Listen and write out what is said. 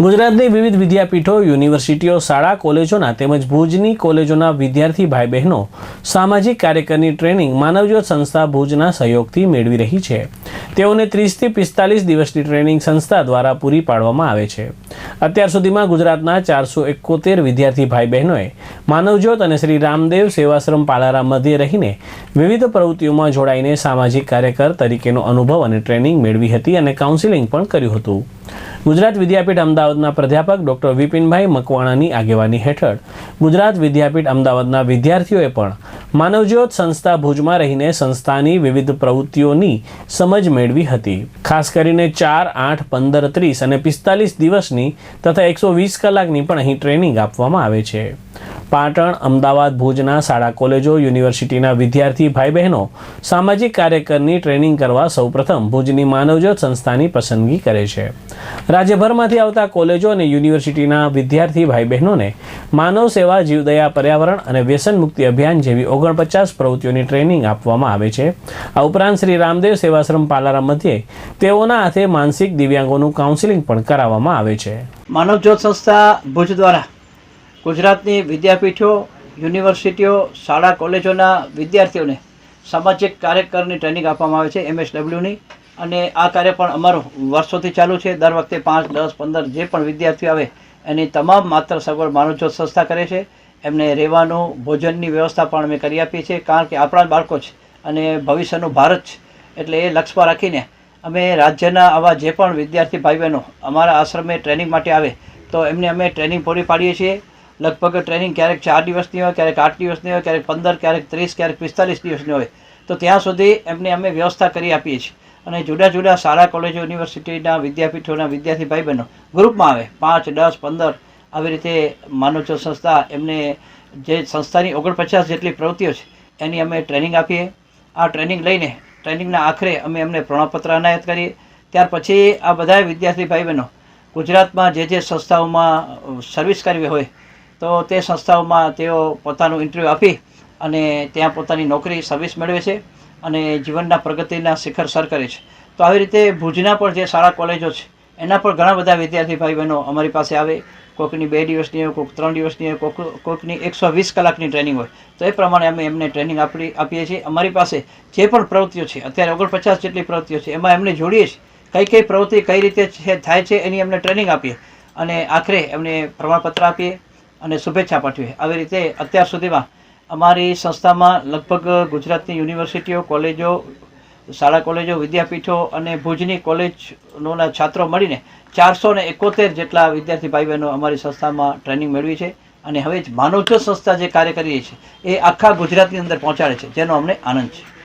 ગુજરાતની વિવિધ વિદ્યાપીઠો, યુનિવર્સિટીઓ, શાળા, કોલેજોના તેમજ ભુજની કોલેજોના વિદ્યાર્થી ભાઈ બહેનો સામાજિક કાર્યકરની ટ્રેનિંગ માનવજ્યોત સંસ્થા ભુજના સહયોગથી મેળવી રહી છે. તેઓને ત્રીસથી પિસ્તાલીસ દિવસની ટ્રેનિંગ સંસ્થા દ્વારા પૂરી પાડવામાં આવે છે. અત્યાર સુધીમાં ગુજરાતના ચારસો એકોતેર વિદ્યાર્થી ભાઈ બહેનોએ માનવજ્યોત અને શ્રી રામદેવ સેવાશ્રમ પાલારા મધ્યે રહીને વિવિધ પ્રવૃત્તિઓમાં જોડાઈને સામાજિક કાર્યકર તરીકેનો અનુભવ અને ટ્રેનિંગ મેળવી હતી અને કાઉન્સિલિંગ પણ કર્યું હતું. ગુજરાત વિદ્યાપીઠ અમદાવાદના પ્રાધ્યાપક ડોક્ટર વિપિનભાઈ મકવાણાની આગેવાની હેઠળ ગુજરાત વિદ્યાપીઠ અમદાવાદના વિદ્યાર્થીઓએ પણ માનવજ્યોત સંસ્થા ભુજમાં રહીને સંસ્થાની વિવિધ પ્રવૃત્તિઓની સમજ મેળવી હતી. ખાસ કરીને ચાર, આઠ, પંદર, ત્રીસ અને પિસ્તાલીસ દિવસની તથા એકસો વીસ કલાકની પણ અહીં ટ્રેનિંગ આપવામાં આવે છે. પાટણ, અમદાવાદ, ભુજના શાળા કોલેજો, યુનિવર્સિટીના વિદ્યાર્થી ભાઈ બહેનો સામાજિક કાર્યકરની ટ્રેનિંગ કરવા સૌપ્રથમ ભુજની માનવજ્યોત સંસ્થાની પસંદગી કરે છે. રાજ્યભરમાંથી આવતા કોલેજો અને યુનિવર્સિટીના વિદ્યાર્થી ભાઈ બહેનોને માનવ સેવા, જીવદયા, પર્યાવરણ અને વ્યસન મુક્તિ અભિયાન જેવી ઓગણપચાસ પ્રવૃત્તિઓની ટ્રેનિંગ આપવામાં આવે છે. આ ઉપરાંત શ્રી રામદેવ સેવાશ્રમ પાલારા મધ્યે તેઓના હાથે માનસિક દિવ્યાંગોનું કાઉન્સિલિંગ પણ કરાવવામાં આવે છે. માનવજ્યોત સંસ્થા ભુજ દ્વારા ગુજરાતની વિદ્યાપીઠો, યુનિવર્સિટીઓ, શાળા કોલેજોના વિદ્યાર્થીઓને સામાજિક કાર્યકરની ટ્રેનિંગ આપવામાં આવે છે એમએસડબલ્યુની. અને આ કાર્ય પણ અમારું વર્ષોથી ચાલુ છે. દર વખતે પાંચ, દસ, પંદર જે પણ વિદ્યાર્થીઓ આવે, એની તમામ માત્ર સગવડ માનવજ્યોત સંસ્થા કરે છે. એમને રહેવાનું, ભોજનની વ્યવસ્થા પણ અમે કરી આપીએ છીએ. કારણ કે આપણા બાળકો છે અને ભવિષ્યનું ભારત છે એટલે એ લક્ષ્યમાં રાખીને અમે રાજ્યના આવા જે પણ વિદ્યાર્થી ભાઈ બહેનો અમારા આશ્રમે ટ્રેનિંગ માટે આવે, તો એમને અમે ટ્રેનિંગ પૂરી પાડીએ છીએ. લગભગ ટ્રેનિંગ ક્યારેક ચાર દિવસની હોય, ક્યારેક આઠ દિવસની હોય, ક્યારેક પંદર, ક્યારેક ત્રીસ, ક્યારેક પિસ્તાલીસ દિવસની હોય. તો ત્યાં સુધી એમને અમે વ્યવસ્થા કરી આપીએ છીએ. અને જુદા જુદા શાળા, કોલેજો, યુનિવર્સિટીના વિદ્યાપીઠોના વિદ્યાર્થી ભાઈ બહેનો ગ્રુપમાં આવે. પાંચ, દસ, પંદર આવી રીતે માનવજ્યોત સંસ્થા એમને જે સંસ્થાની ઓગણપચાસ જેટલી પ્રવૃત્તિઓ છે, એની અમે ટ્રેનિંગ આપીએ. આ ટ્રેનિંગ લઈને ટ્રેનિંગના આખરે અમે એમને પ્રમાણપત્ર અનાયત કરીએ. ત્યાર પછી આ બધા વિદ્યાર્થી ભાઈ બહેનો ગુજરાતમાં જે જે સંસ્થાઓમાં સર્વિસ કરવી હોય તો તે સંસ્થાઓમાં તેઓ પોતાનું ઇન્ટરવ્યૂ આપી અને ત્યાં પોતાની નોકરી સર્વિસ મેળવે છે અને જીવનના પ્રગતિના શિખર સર કરે છે. તો આવી રીતે ભુજના પણ જે શાળા, કોલેજો છે, એના પણ ઘણા બધા વિદ્યાર્થી ભાઈ બહેનો અમારી પાસે આવે. કોઈકની બે દિવસની હોય કોઈક ત્રણ દિવસની હોય કોઈક કોઈકની એકસો વીસ કલાકની ટ્રેનિંગ હોય. તો એ પ્રમાણે અમે એમને ટ્રેનિંગ આપી, આપીએ છીએ. અમારી પાસે જે પણ પ્રવૃત્તિઓ છે, અત્યારે ઓગણપચાસ જેટલી પ્રવૃત્તિઓ છે, એમાં એમને જોડીએ છીએ કઈ કઈ પ્રવૃત્તિ કઈ રીતે છે, થાય છે, એની એમને ટ્રેનિંગ આપીએ. અને આખરે એમને પ્રમાણપત્ર આપીએ. અને શુભેચ્છા પાઠવીએ આવી રીતે અત્યાર સુધીમાં અમારી સંસ્થામાં લગભગ ગુજરાતની યુનિવર્સિટીઓ, કોલેજો, શાળા કોલેજો, વિદ્યાપીઠો અને ભુજની કોલેજનોના છાત્રો મળીને ચારસો ને એકોતેર જેટલા વિદ્યાર્થી ભાઈ બહેનો અમારી સંસ્થામાં ટ્રેનિંગ મેળવી છે અને હવે જ માનવજ્યોત સંસ્થા જે કાર્ય કરી રહી છે એ આખા ગુજરાતની અંદર પહોંચાડે છે, જેનો અમને આનંદ છે.